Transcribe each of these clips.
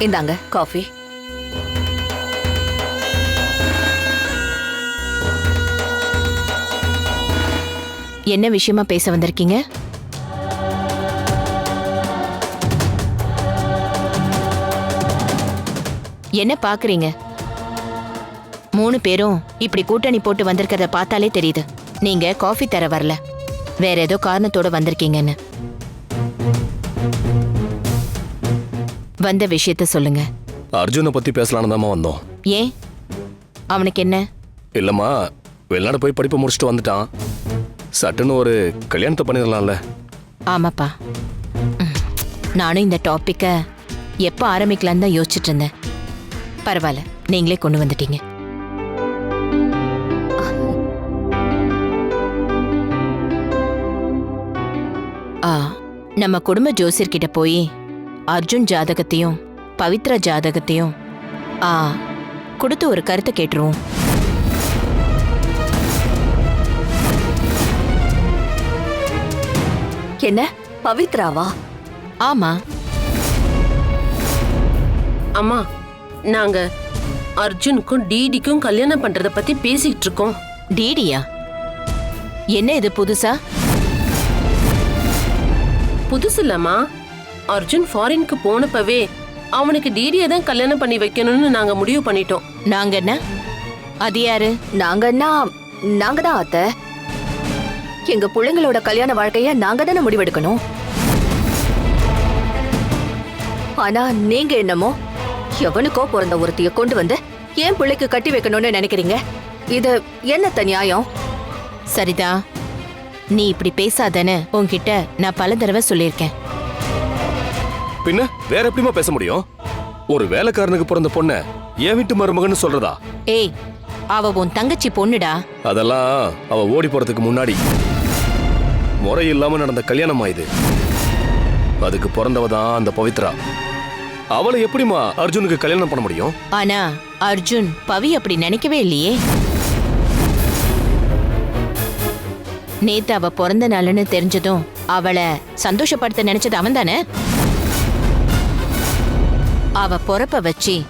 இந்தாங்க காஃபி. என்ன விஷயமா பேச வந்திருக்கீங்க? என்ன பாக்குறீங்க? மூணு பேரும் இப்படி கூட்டணி போட்டு வந்திருக்கிறத பார்த்தாலே தெரியுது. நீங்க காஃபி தர வரல. வேற ஏதோ காரணத்தோட வந்திருக்கீங்கன்னு. வந்த விஷயத்த சொல்லுங்க. அர்ஜுனை பத்தி பேசலான்னு தாம்மா வந்தோம். ஏன்? அவனுக்கு என்ன? இல்லம்மா வெளிநாடு போய் படிப்பை முடிச்சுட்டு வந்துட்டான். சட்டுன்னு ஒரு கல்யாணத்தை பண்ணிடலாம்ல. ஆமாப்பா. ம். நானும் இந்த டாப்பிக்கை எப்போ ஆரம்பிக்கலான்னு தான் யோசிச்சுட்டு இருந்தேன். பரவாயில்ல நீங்களே கொண்டு வந்துட்டீங்க. ஆ நம்ம குடும்ப ஜோசியர்கிட்ட போய் அர்ஜுன் ஜாதகத்தையும் பவித்ரா ஜாதகத்தையும் ஆ கொடுத்து ஒரு கருத்தை கேட்டுருவோம். என்ன? பவித்ராவா? ஆமா. அம்மா நாங்க அர்ஜுனுக்கும் டிடிக்கும் கல்யாணம் பண்றத பத்தி பேசிட்டு இருக்கோம் டிடியா? என்ன இது புதுசா? புதுசு இல்லம்மா அர்ஜுன் ஃபாரினுக்கு போனப்பவே அவனுக்கு டிடியை தான் கல்யாணம் பண்ணி வைக்கணும்னு நாங்க முடிவு பண்ணிட்டோம். நாங்க என்ன? அது யாரு? நாங்கன்னா நாங்க தான் அத்தை. எங்க பிள்ளைங்களோட கல்யாண வாழ்க்கைய நாங்க தானே முடிவெடுக்கணும்? ஆனா நீங்க என்னமோ எவனுக்கோ பிறந்த ஒருத்திய கொண்டு வந்து ஏன் பிள்ளைக்கு கட்டி வைக்கணும்னு நினைக்கிறீங்க? இது என்னத்த நியாயம்? சரிதா நீ இப்படி பேசாதன்னு உன்கிட்ட நான் பல தடவை சொல்லியிருக்கேன். பின்ன வேற எப்படிம்மா பேச முடியும்? ஒரு வேலைக்காரனுக்கு பிறந்த பொண்ண என் வீட்டு மருமகன்னு சொல்றதா? ஏய் அவ உன் தங்கச்சி பொண்ணுடா. அதெல்லாம் அவ ஓடி போறதுக்கு முன்னாடி. முறை இல்லாம நடந்த கல்யாணமா இது? அதுக்கு பிறந்தவ தான் அந்த பவித்ரா. அவளை எப்படிம்மா அர்ஜுனுக்கு கல்யாணம் பண்ண முடியும்? ஆனா அர்ஜுன் பவி அப்படி நினைக்கவே இல்லையே. நேத்து அவ பிறந்த நாளுன்னு தெரிஞ்சதும் அவளை சந்தோஷப்படுத்த நினைச்சது அவன் தானே அவ பொறப்ப வச்சு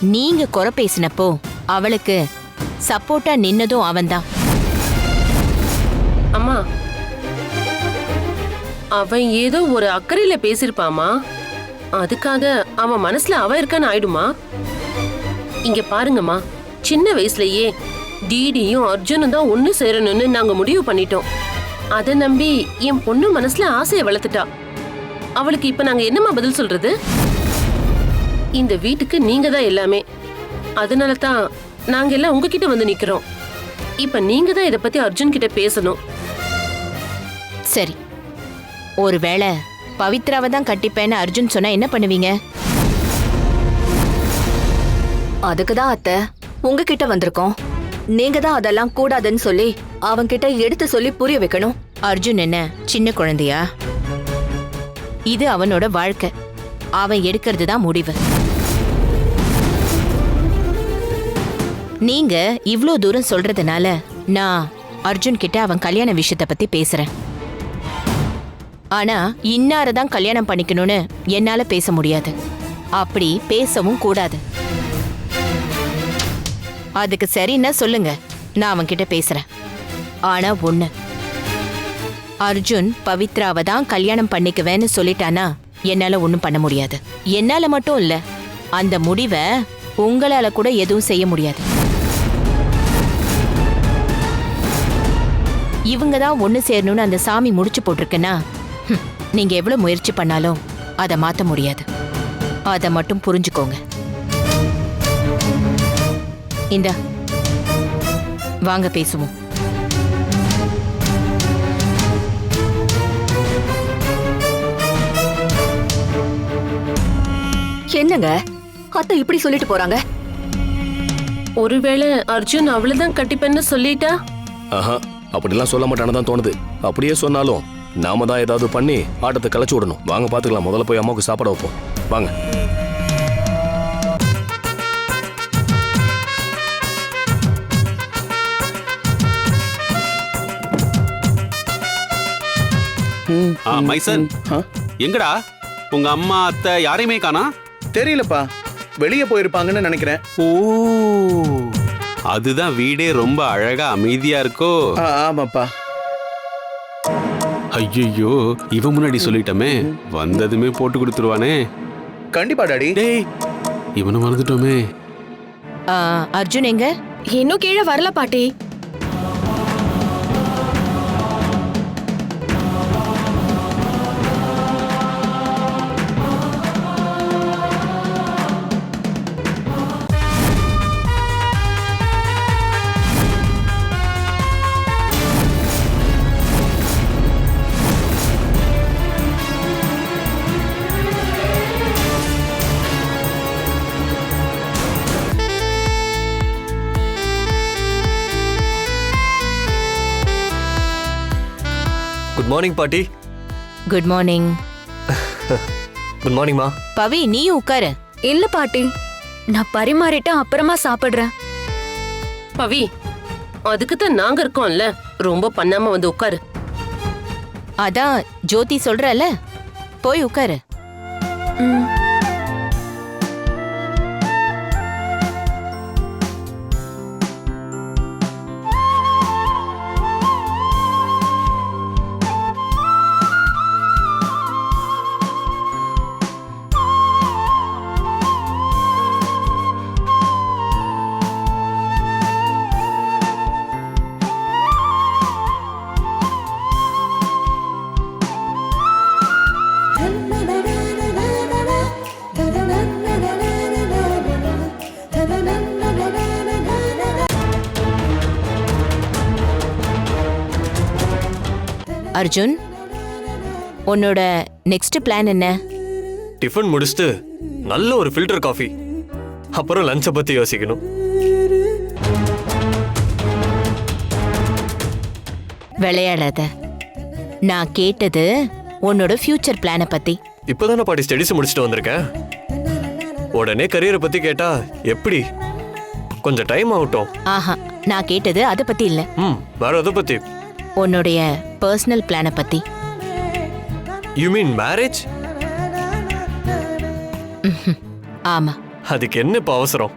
நீங்க குறை பேசினப்போ அவளுக்கு சப்போர்ட்டா நின்னதும் அவன்தான். அம்மா அவன் ஏதோ ஒரு அக்கறையில பேசிருப்பாமா அதுக்காக அவன் மனசுல அவ இருக்கான்னு ஆயிடுமா? இங்க பாருங்கம்மா சின்ன வயசுலயே டிடியும் அர்ஜுனும் தான் ஒண்ணு சேரணும்னு நாங்க முடிவு பண்ணிட்டோம். அதை நம்பி என் பொண்ணு மனசுல ஆசையை வளர்த்துட்டா. அவளுக்கு இப்ப நாங்க என்னம்மா பதில் சொல்றது? இந்த வீட்டுக்கு நீங்க தான் எல்லாமே. அதனால தான் நாங்க எல்லாம் உங்ககிட்ட வந்து நிக்கிறோம். இப்ப நீங்க தான் இத பத்தி அர்ஜுன் கிட்ட பேசணும். சரி. ஒருவேளை பவித்ராவை தான் கட்டிப்பேன்னு அர்ஜுன் சொன்னா என்ன பண்ணுவீங்க? அதுக்கு தான் அத்தை உங்ககிட்ட வந்திருக்கோம். நீங்க தான் அதெல்லாம் கூடாதுன்னு சொல்லி அவன்கிட்ட எடுத்து சொல்லி புரிய வைக்கணும். அர்ஜுன் என்ன சின்ன குழந்தையா? இது அவனோட வாழ்க்கை. அவன் எடுக்கிறது தான் முடிவு. நீங்க இவ்ளோ தூரம் சொல்றதுனால நான் அர்ஜுன் கிட்ட அவன் கல்யாண விஷயத்த பத்தி பேசுறேன். ஆனா இன்னார தான் கல்யாணம் பண்ணிக்கணும்னு என்னால பேச முடியாது. அப்படி பேசவும் கூடாது. அதுக்கு சரின்னா சொல்லுங்க நான் அவன் கிட்ட பேசுறேன். ஆனா ஒண்ணு. அர்ஜுன் பவித்ராவை தான் கல்யாணம் பண்ணிக்குவேன்னு சொல்லிட்டானா என்னால ஒன்றும் பண்ண முடியாது. என்னால மட்டும் இல்ல அந்த முடிவை உங்களால கூட எதுவும் செய்ய முடியாது. இவங்க தான் ஒண்ணு சேரணும்னு அந்த சாமி முடிச்சு போட்டிருக்குன்னா நீங்க எவ்வளவு முயற்சி பண்ணாலும் அதை மாத்த முடியாது. அதை மட்டும் புரிஞ்சுக்கோங்க. இந்த வாங்க பேசுவோம். என்னங்க? அத்தை இப்படி சொல்லிட்டு போறாங்க? ஒருவேளை அர்ஜுன் அவ்வளவுதான் கட்டிப்பேன்னு சொல்லிட்டா? ஆஹா அப்படிலாம் சொல்ல மாட்டானு தான் தோணுது. அப்படியே சொன்னாலும் நாம தான் ஏதாவது பண்ணி ஆட்டத்தை கலைச்சு விடணும். வாங்க பாத்துக்கலாம். முதல்ல போய் அம்மாவுக்கு சாப்பாடு வைப்போம். வாங்க. ஆ மைசன். எங்கடா? உங்க அம்மா அத்தை யாரையுமே காணா? தெரியலப்பா. வெளியே போயிருப்பாங்கன்னு நினைக்கிறேன். ஓ அதுதான் வீடே ரொம்ப அழகா அமைதியா இருக்கோ? ஆ, ஆமாப்பா. ஐயோ இவன் முன்னாடி சொல்லிட்டோமே. வந்ததுமே போட்டு கொடுத்துருவானே. கண்டிப்பா டாடி. டேய் இவனை மறந்துட்டோமே. ஆ, அர்ஜுன் எங்க? இன்னும் கீழே வரல பாட்டி. மார்னிங் பாட்டி. குட் மார்னிங் குட் மார்னிங்மா பவி நீயும் உட்காரு. இல்ல பாட்டி. நான் பரிமாறிட்டு அப்புறமா சாப்பிடுறேன். பவி அதுக்கு தான் நாங்க இருக்கோம்ல. ரொம்ப பண்ணாம வந்து உட்காரு. அதான் ஜோதி சொல்றல போய் உட்காரு. ம். அர்ஜுன் உன்னோட நெக்ஸ்ட் பிளான் என்ன? டிஃபன் முடிச்சுட்டு நல்ல ஒரு ஃபில்டர் காஃபி அப்புறம் லஞ்சை பத்தி யோசிக்கணும். விளையாடாத. நான் கேட்டது உன்னோட ஃபியூச்சர் பிளானை பத்தி. இப்போதானே பாட்டி ஸ்டடிஸ் முடிச்சுட்டு வந்திருக்கேன். உடனே கரியரை பத்தி கேட்டா எப்படி? கொஞ்சம் டைம் ஆகட்டும். ஆஹா நான் கேட்டது அதை பத்தி இல்ல. ம் வேற எதை பத்தி? உன்னுடைய பர்சனல் பிளானை பத்தி. யூ மீன் மேரேஜ் ஆமா. அதுக்கு என்ன இப்போ அவசரம்?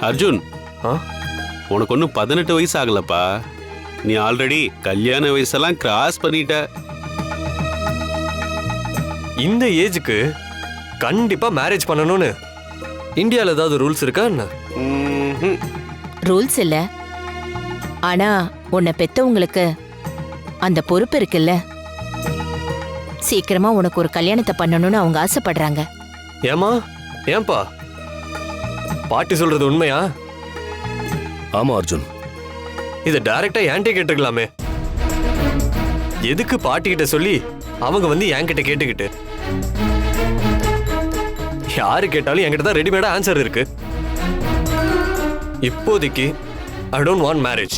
அர்ஜுன். ஆ? உனக்கு ஒன்றும் பதினெட்டு வயசு ஆகலப்பா. நீ ஆல்ரெடி கல்யாண வயசெல்லாம் கிராஸ் பண்ணிட்ட. இந்த ஏஜுக்கு கண்டிப்பா மேரேஜ் பண்ணணும்னு. இந்தியாவில் ஏதாவது ரூல்ஸ் இருக்கா என்ன. ரூல்ஸ் இல்ல. ஆனா உன்னை பெத்தவங்களுக்கு அந்த பொறுப்பு இருக்குல்ல. சீக்கிரமா உனக்கு ஒரு கல்யாணத்தை பண்ணணும்னு அவங்க ஆசைப்படுறாங்க. ஏமா ஏன்பா? பாட்டி சொல்றது உண்மையா? ஆமா அர்ஜுன். இதை டைரக்டா என்கிட்ட கேட்டுக்கலாமே. எதுக்கு பாட்டி கிட்ட சொல்லி அவங்க வந்து என்கிட்ட கேட்டுக்கிட்டு? யாரு கேட்டாலும் என்கிட்ட தான் ரெடிமேடா ஆன்சர் இருக்கு. இப்போதைக்கு ஐ டோன்ட் வாண்ட் மேரேஜ்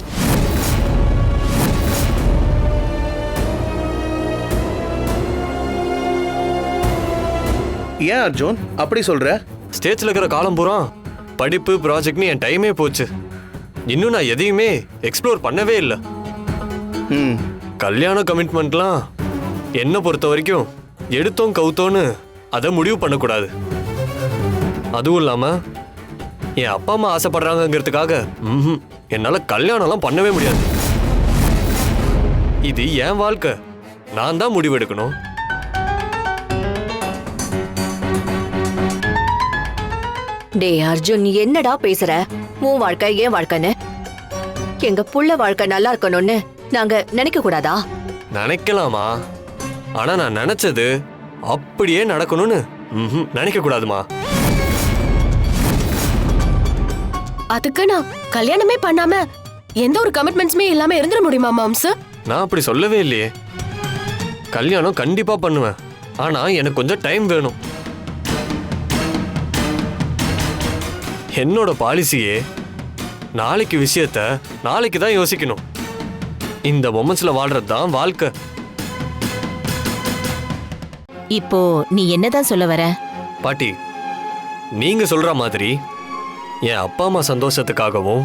ஏன் அர்ஜுன்? அப்படி சொல்ற? ஸ்டேஜ்ல இருக்கிற காலம் பூரா படிப்பு ப்ராஜெக்ட்னு என் டைமே போச்சு. இன்னும் நான் எதையுமே எக்ஸ்ப்ளோர் பண்ணவே இல்லை. ம். கல்யாண கமிட்மெண்ட்லாம் என்னை பொறுத்த வரைக்கும் எடுத்தோம் கவுத்தோன்னு அதை முடிவு பண்ணக்கூடாது. அதுவும் இல்லாம என் அப்பா அம்மா ஆசைப்படுறாங்கங்கிறதுக்காக ம்ஹும், என்னால கல்யாணம்லாம் பண்ணவே முடியாது. இது என் வாழ்க்கை. நான் தான் முடிவெடுக்கணும். டேய் அர்ஜுன் என்னடா பேசுற? உன் வாழ்க்கை ஏன் வாழ்க்கைன்னு? எங்க புள்ள வாழ்க்கை நல்லா இருக்கணும்னு நாங்க நினைக்க கூடாதா? நினைக்கலாமா? ஆனா நான் நினைச்சது அப்படியே நடக்கணும்னு நினைக்க கூடாதுமா? அதுக்கு நான் கல்யாணமே பண்ணாம எந்த ஒரு கமிட்மெண்ட்ஸுமே இல்லாம இருந்துட முடியுமா மாம்ஸ் நான் அப்படி சொல்லவே இல்லையே. கல்யாணம் கண்டிப்பா பண்ணுவேன். ஆனா எனக்கு கொஞ்சம் டைம் வேணும். என்னோட பாலிசியே நாளைக்கு விஷயத்த நாளைக்கு தான் யோசிக்கணும். இந்த மொமெண்ட்ஸ்ல வாழ்றது தான் வாழ்க்கை. இப்போ நீ என்னதான் சொல்ல வர? பாட்டி நீங்க சொல்ற மாதிரி என் அப்பா அம்மா சந்தோஷத்துக்காகவும்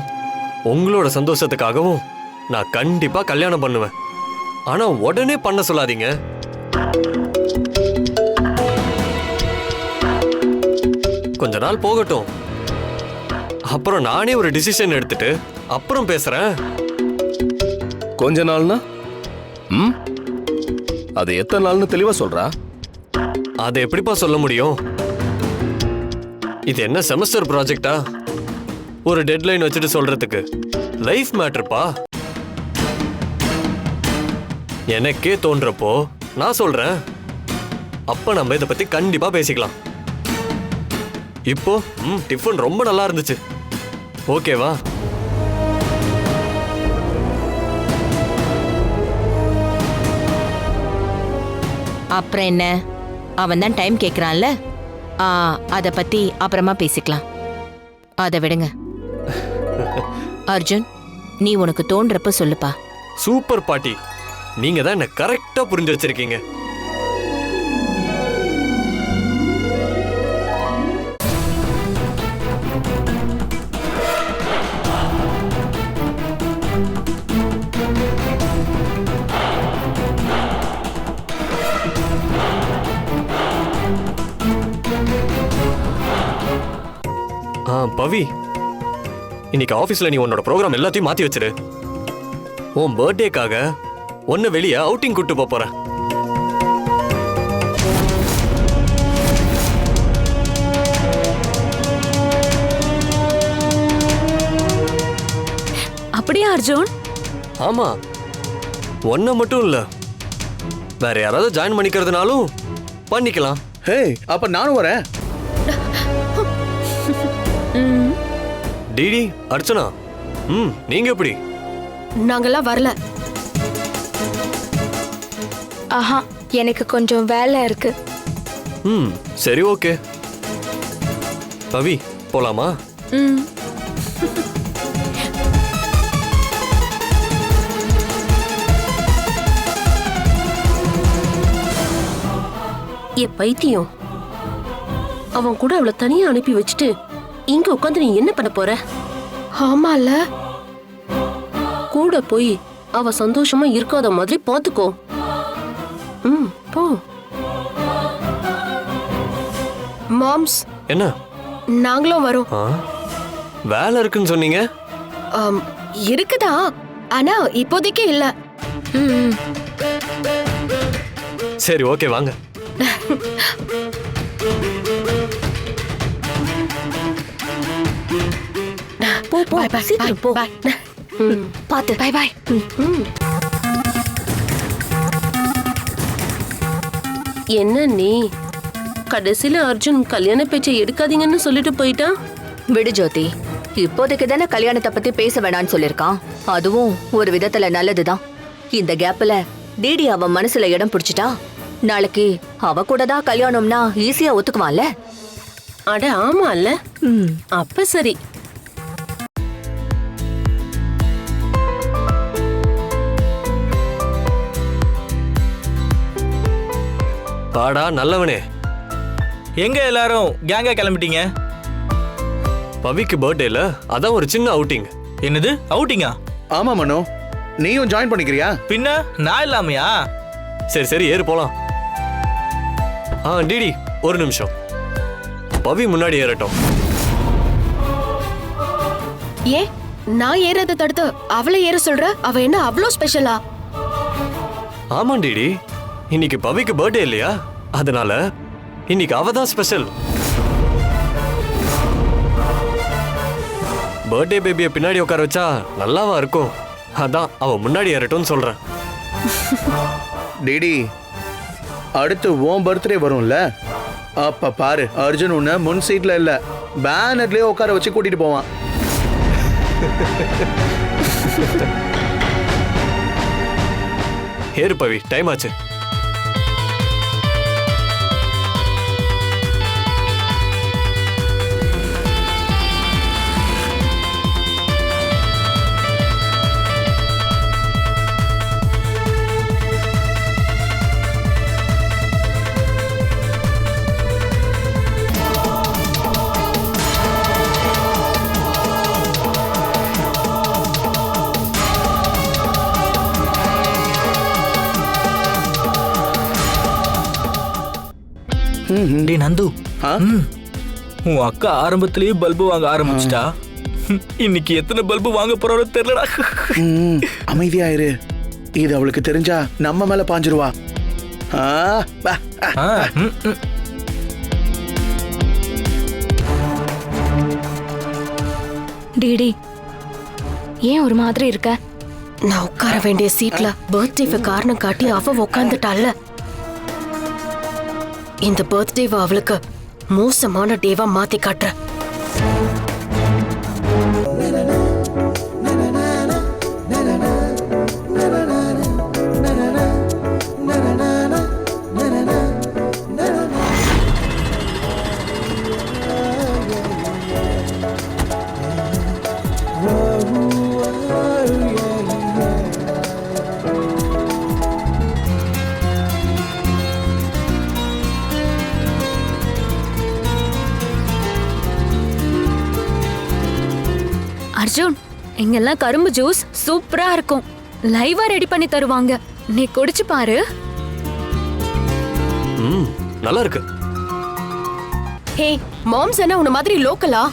உங்களோட சந்தோஷத்துக்காகவும் நான் கண்டிப்பா கல்யாணம் பண்ணுவேன். ஆனா உடனே பண்ண சொல்லாதீங்க. கொஞ்ச நாள் போகட்டும். அப்புறம் நானே ஒரு டிசிஷன் எடுத்துட்டு அப்புறம் பேசுறேன். கொஞ்ச நாள்னா? ம்? அது எத்தனை நாள்னு தெளிவா சொல்றா? அதை எப்படிப்பா சொல்ல முடியும்? இது என்ன செமஸ்டர் ப்ராஜெக்டா ஒரு டெட்லைன் வச்சுட்டு சொல்றதுக்கு. லைஃப் மேட்டர்ப்பா எனக்கே தோன்றப்போ நான் சொல்றேன். அப்ப நம்ம இதை பத்தி கண்டிப்பா பேசிக்கலாம். இப்போ ம் டிஃபன் ரொம்ப நல்லா இருந்துச்சு. ஓகேவா அப்புறம் என்ன? அவன் தான் டைம் கேட்குறான்ல அதை பத்தி அப்புறமா பேசிக்கலாம். அதை விடுங்க. அர்ஜுன் நீ உனக்கு தோன்றப்ப சொல்லுப்பா. சூப்பர் பாட்டி. நீங்க தான் என்ன கரெக்டா புரிஞ்சு வச்சிருக்கீங்க. பவி. இன்னைக்கு ஆபீஸ்ல நீ உன்னோட ப்ரோக்ராம் எல்லாத்தையும் மாத்தி வச்சிரு. உன் பர்த்டேக்காக உன்னை வெளியே அவுட்டிங் கூட்டு போப் போறேன். அப்படியா அர்ஜுன்? ஆமா. ஒன்ன மட்டும் இல்ல. வேற யாராவது ஜாயின் பண்ணிக்கிறதுனாலும் பண்ணிக்கலாம். ஹே அப்ப நானும் வரேன். டிடி அர்ச்சனா ம் நீங்க எப்படி? நாங்கெல்லாம் வரல. ஆஹா எனக்கு கொஞ்சம் வேலை இருக்கு. ம் சரி ஓகே. பவி போலாமா? ம். ஏ பைத்தியம். அவன் கூட அவளை தனியா அனுப்பி வச்சுட்டு இங்க உட்காந்து நீ என்ன பண்ண போற? ஆமால. கூட போய் அவ சந்தோஷமா இருக்காத மாதிரி பாத்துக்கோ. ம் போ. மாம்ஸ். என்ன? நாங்களும் வரோம். வேலை இருக்குன்னு சொன்னீங்க? ஆம், இருக்குதா? ஆனா இப்போதைக்கு இல்ல. ம். சரி ஓகே வாங்க. போ போ. Bye, bye, சீக்கிரம் போ. bye. பாத்து. Bye bye. என்ன நீ? கடைசியில அர்ஜுன் கல்யாண பேச்சை எடுக்காதீங்கன்னு சொல்லிட்டு போயிட்டான் விடு ஜோதி. இப்போதைக்கு தானே கல்யாணத்தை பத்தி பேச வேணாம்னு சொல்லிருக்கான் அதுவும் ஒரு விதத்துல நல்லதுதான். இந்த கேப்ல டிடி அவன் மனசுல இடம் பிடிச்சிட்டா? நாளைக்கு அவ கூட தான் கல்யாணம்னா ஈஸியா ஒத்துக்குவான்ல? அட ஆமா இல்ல ம். அப்ப சரி. பாடா நல்லவனே. எங்க எல்லாரும் கேங்கா கிளம்பிட்டீங்க? பவிக்கு பர்த்டேல அதான் ஒரு சின்ன அவுட்டிங் என்னது? அவுட்டிங்கா ஆமா மனோ. நீயும் ஜாயின் பண்ணிக்கிறியா? பின்ன நான் இல்லாமையா? சரி சரி ஏறு போலாம். ஆ டிடி ஒரு நிமிஷம். பவி முன்னாடி ஏறட்டும். ஏன் நான் ஏறத தடுத்து அவளை ஏற சொல்ற? அவ என்ன அவ்வளோ ஸ்பெஷலா ஆமா டிடி. இன்னைக்கு பவிக்கு பர்த்டே இல்லையா? அதனால இன்னைக்கு அவ தான் ஸ்பெஷல் பர்த்டே பேபியை பின்னாடி உட்கார வச்சா நல்லாவா இருக்கும். அதான் அவ முன்னாடி ஏறட்டும்னு சொல்றேன். டிடி அடுத்து உன் பர்த்டே வரும்ல? அப்ப பாரு அர்ஜுன் உன்னை முன் சீட்ல இல்ல பேனர்லயே உட்கார வச்சு கூட்டிட்டு போவான். ஏறு பவி டைம் ஆச்சு. டேய் நந்து. உன் அக்கா ஆரம்பத்திலேயே பல்பு வாங்க ஆரம்பிச்சிட்டா. இன்னைக்கு எத்தனை பல்பு வாங்க போறாரோ தெரியலடா. அமைதியாயிரு. இது அவளுக்கு தெரிஞ்சா நம்ம மேல பாஞ்சிருவா. டிடி ஏன் ஒரு மாதிரி இருக்க? நான் உட்கார வேண்டிய சீட்ல பர்த்டேவை காரணம் காட்டி அவ உட்காந்துட்டால இந்த பர்த்டேவை அவளுக்கு மோசமான டேவா மாத்தி காட்டுற இங்கெல்லாம் கரும்பு ஜூஸ் சூப்பரா இருக்கும். லைவா ரெடி பண்ணி தருவாங்க. நீ குடிச்சு பாரு. ம் நல்லா இருக்கு. ஹே மாம்ஸ் என்ன உன்ன மாதிரி லோக்கலா?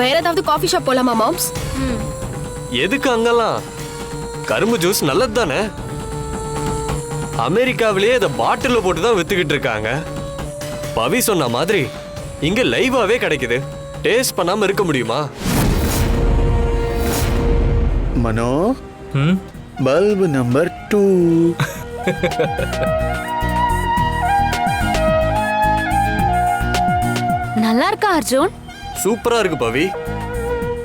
வேற ஏதாவது காஃபி ஷாப் போலாமா மாம்ஸ்? எதுக்கு அங்கெல்லாம்? கரும்பு ஜூஸ் நல்லது தானே? அமெரிக்காவிலேயே இதை பாட்டில் போட்டு தான் வித்துக்கிட்டு இருக்காங்க. பவி சொன்ன மாதிரி இங்க லைவாவே கிடைக்குது. டேஸ்ட் பண்ணாம இருக்க முடியுமா? மனோ. பல்பு நம்பர் டூ நல்லா இருக்கா அர்ஜுன்? சூப்பரா இருக்கு பவி.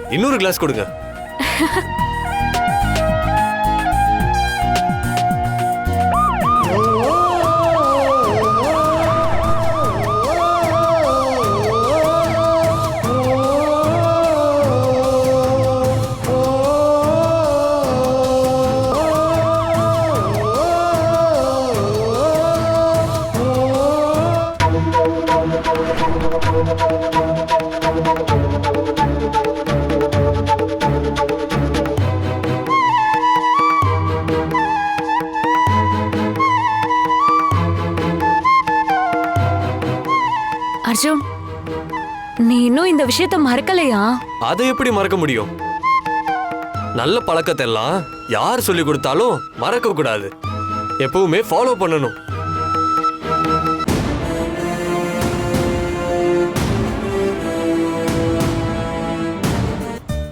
இன்னொரு கிளாஸ் கொடுங்க. விஷயத்த மறக்கலையா? அதை எப்படி மறக்க முடியும்? நல்ல பழக்கத்தை எல்லாம் யார் சொல்லி கொடுத்தாலும் மறக்க கூடாது. எப்பவுமே ஃபாலோ பண்ணணும்.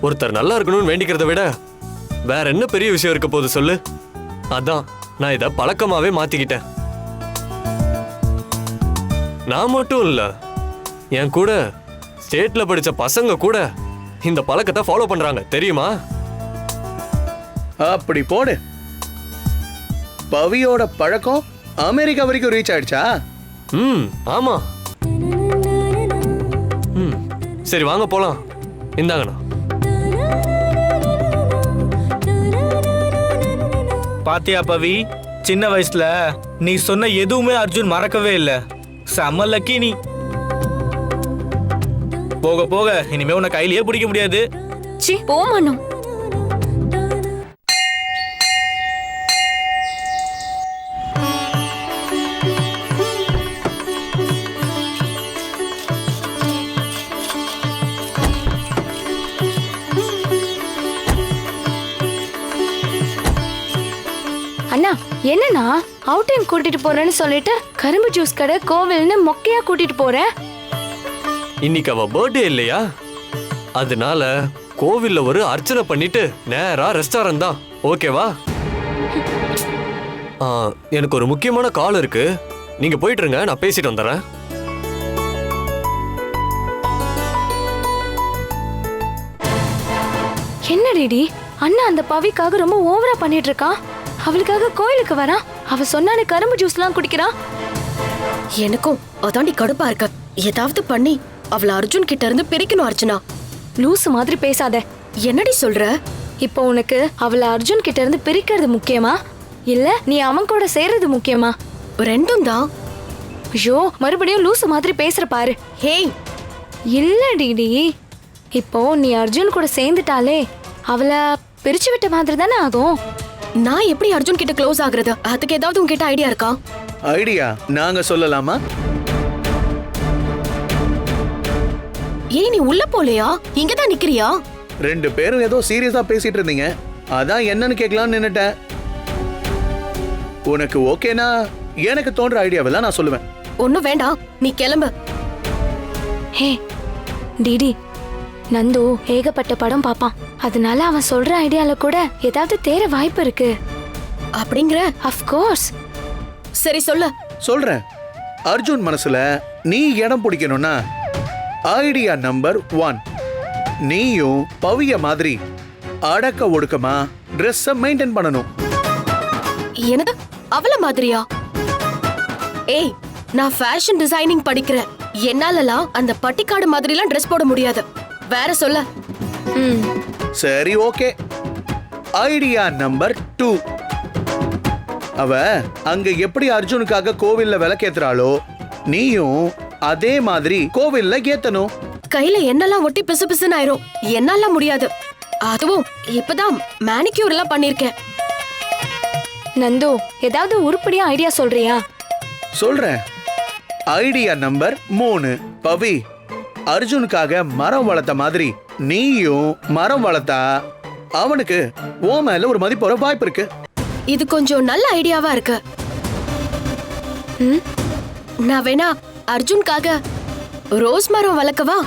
ஒருத்தர் நல்லா இருக்கணும்னு வேண்டிக்கிறத விட வேற என்ன பெரிய விஷயம் இருக்க போகுது சொல்லு? அதான் நான் இதை பழக்கமாவே மாத்திக்கிட்டேன். நான் மட்டும் இல்லை என் கூட ஸ்டேட்ல படிச்ச பசங்க கூட இந்த பழக்கத்தை ஃபாலோ பண்றாங்க தெரியுமா? அப்படி போடு. பவியோட பழக்கம் அமெரிக்கா வரைக்கும் ரீச் ஆயிடுச்சா? ம் ஆமா. ம் சரி வாங்க போலாம். இந்தாங்கண்ணா. பாத்தியா பவி சின்ன வயசுல நீ சொன்ன எதுவுமே அர்ஜுன் மறக்கவே இல்ல. செம்ம லக்கி நீ. போக போக. இனிமே உன்னை கையிலேயே பிடிக்க முடியாது. சி போ மனு அண்ணா என்னண்ணா? கூட்டிட்டு போறேன்னு சொல்லிட்டு கரும்பு ஜூஸ் கடை கோவில்னு மொக்கையா கூட்டிட்டு போறேன் இன்னைக்கு அவ பர்த்டே இல்லையா? அதனால கோவில்ல ஒரு அர்ச்சனை பண்ணிட்டு நேரா ரெஸ்டாரண்ட் தான். ஓகேவா ஆ, எனக்கு ஒரு முக்கியமான கால் இருக்கு. நீங்க போயிட்டு இருங்க நான் பேசிட்டு வந்துடுறேன். என்ன டிடி அண்ணா அந்த பவிக்காக ரொம்ப ஓவரா பண்ணிட்டு இருக்கான் அவளுக்காக கோயிலுக்கு வரான் அவ சொன்னானே கரும்பு ஜூஸ்லாம் குடிக்கிறான் எனக்கும் அதாண்டி கடுப்பா இருக்க? ஏதாவது பண்ணி அவள அர்ஜுன் கிட்ட இருந்து பிரிக்கணும் அர்ச்சனா. லூசு மாதிரி பேசாத. என்னடி சொல்ற? இப்போ உனக்கு அவளை அர்ஜுன் கிட்ட இருந்து பிரிக்கிறது முக்கியமா? இல்ல நீ அவன் கூட சேர்றது முக்கியமா? ரெண்டும் தான். ஐயோ மறுபடியும் லூசு மாதிரி பேசுற பாரு. ஹேய். இல்ல டிடி இப்போ நீ அர்ஜுன் கூட சேர்ந்துட்டாலே அவளை பிரிச்சு விட்ட மாதிரி தானே ஆகும்? நான் எப்படி அர்ஜுன் கிட்ட க்ளோஸ் ஆகுறது? அதுக்கு ஏதாவது உங்ககிட்ட ஐடியா இருக்கா? ஐடியா நாங்க சொல்லலாமா? ஏன் நீ உள்ள போலையா? இங்கதான் நிக்கிறியா? ரெண்டு பேரும் ஏதோ சீரியஸா பேசிட்டு இருந்தீங்க. அதான் என்னன்னு கேட்கலாம்னு நின்னுட்டேன். உனக்கு ஓகேனா? எனக்கு தோன்ற ஐடியாவெல்லாம் நான் சொல்லுவேன். ஒண்ணும் வேண்டாம். நீ கிளம்பு. ஹே டிடி நந்து ஏகப்பட்ட படம் பார்ப்பான் அதனால அவன் சொல்ற ஐடியால கூட ஏதாவது தேர வாய்ப்பு இருக்கு. அப்படிங்கிற? அஃப்கோர்ஸ் சரி சொல்லு. சொல்றேன். அர்ஜுன் மனசுல நீ இடம் பிடிக்கணும்னா ஐடியா நம்பர் ஒன். நீயும் பவிய மாதிரி அடக்க ஒடுக்கமா? ட்ரெஸ்ஸ மெயின்டைன் பண்ணணும். எனக்கு அவள மாதிரியா? ஏய் நான் ஃபேஷன் டிசைனிங் படிக்கிறேன். என்னாலலாம் அந்த பட்டிக்காடு மாதிரிலாம் ட்ரெஸ் போட முடியாது. வேற சொல்ல. சரி ஓகே. Idea number two. அவ அங்க எப்படி அர்ஜுனுக்காக கோவில்ல விளக்கேத்துறாளோ நீயும் அதே மாதிரி கோவில்ல ஏத்தணும். கையில என்னெல்லாம் ஒட்டி பிசு பிசுன்னு ஆயிரும். என்னால முடியாது. அதுவும் இப்பதான் மேனிக்யூர் எல்லாம் பண்ணிருக்கேன். நந்து ஏதாவது உருப்படியா ஐடியா சொல்றியா? சொல்றேன். ஐடியா நம்பர் மூணு பவி. அர்ஜுனுக்காக மரம் வளர்த்த மாதிரி நீயும் மரம் வளர்த்தா அவனுக்கு ஓ மேல ஒரு மதிப்பு வர வாய்ப்பு இருக்கு. இது கொஞ்சம் நல்ல ஐடியாவா இருக்கு. நான் வேணா அர்ஜுன்காக ரோஸ் மரம் வளர்க்கவா?